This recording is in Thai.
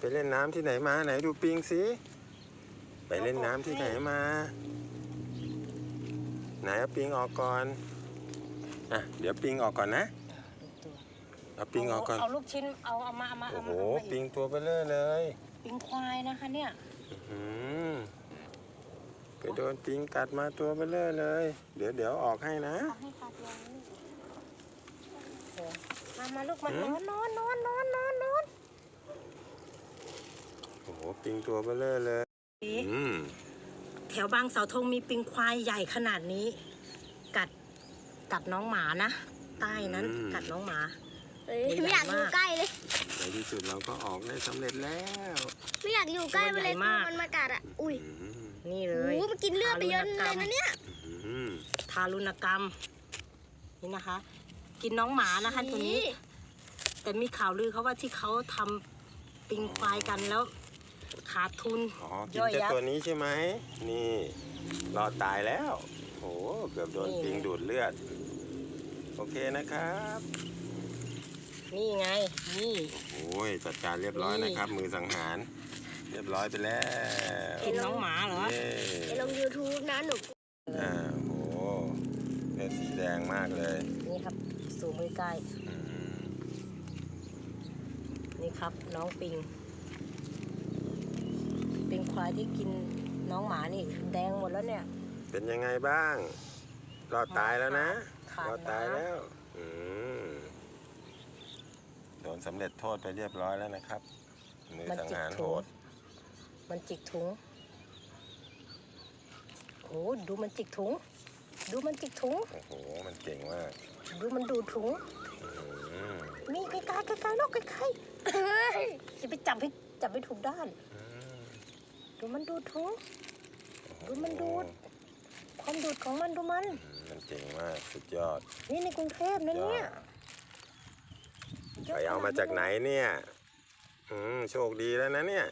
ไปเล่นน้ำที่ไหนมาไหนดูปิงสิ ไปเล่นน้ำที่ไหนมา ไหนเอาปิงออกก่อน อะ เดี๋ยวปิงออกก่อนนะดูตัวเอาปิงออกก่อน เอาลูกชิ้น เอาเอามาเอามาโอ้เอาโหมาเอามาปิงตัวเบลอเลย ปิงควายนะคะเนี่ย อืมไปโดนปิงกัดมาตัวเบลอเลย เดี๋ยวเดี๋ยวออกให้นะ เอาให้กัดเลยโอ้มามาลูกมานหือมนนอนนอนนอนนอนนอนโอ้โห ปิงตัวเบลอเลยอืมแถวบางเสาธงมีปิงควายใหญ่ขนาดนี้ กัดกัดน้องหมานะ ใต้นั้นกัดน้องหมาเอ้ยตัวใหญ่ไม่อยากอยู่มากใกล้เลย ในที่สุดเราก็ออกได้สำเร็จแล้ว ไม่อยากอยู่ใกล้มันเลยตัวใหญ่มากมันมากัดอะ อุ้ยอืมนี่เลโอ้ยโหมันกินเลือดไปเยอะเลยนะเนี่ยอืมทารุณกรรม นี่นะคะ กินน้องหมานะคะตัวนี้ แต่มีข่าวลือเขาว่าที่เขาทำปิงควายกันแล้ว ขาดทุนอ๋อกินย่อยแต่ยับตัวนี้ใช่ไหมนี่รอดตายแล้วโอ้โหเกือบโดนนี่ปิงดูดเลือด โอเคนะครับ นี่ไง นี่โอ้ยจัดการเรียบร้อยนี่นะครับ มือสังหาร เรียบร้อยไปแล้วกินน้องหมาเหรอเย้ไปลง YouTube นะหนูอ่าโอ้โหเลือดสีแดงมากเลย นี่ครับ สูงใกล้อืมๆนี่ครับ น้องปิง ปิงควายที่กินน้องหมานี่ แดงหมดแล้วเนี่ย เป็นยังไงบ้าง รอดตายแล้วนะ ขาดรอดตายนะแล้ว อืมโดนสำเร็จโทษไปเรียบร้อยแล้วนะครับ มือมันสังจิกหารโหถุงด มันจิกถุงโอ้ดูมันจิกถุง ดูมันจิกถุง โอ้โห มันเก่งมากดูมันดูดถุง อืมนี่ใกล้ๆใกล้ๆลูกใกล้ๆจะไปจับให้จับให้ถูกด้าน อืม ดูมันดูดถุงโอ้โหดูมันดูด ความดูดของมันดูมันอืมมันเก่งมาก สุดยอด นี่ในกรุงเทพนะเนี่ย ไปเอามาจากไหนเนี่ย อืม โชคดีแล้วนะเนี่ย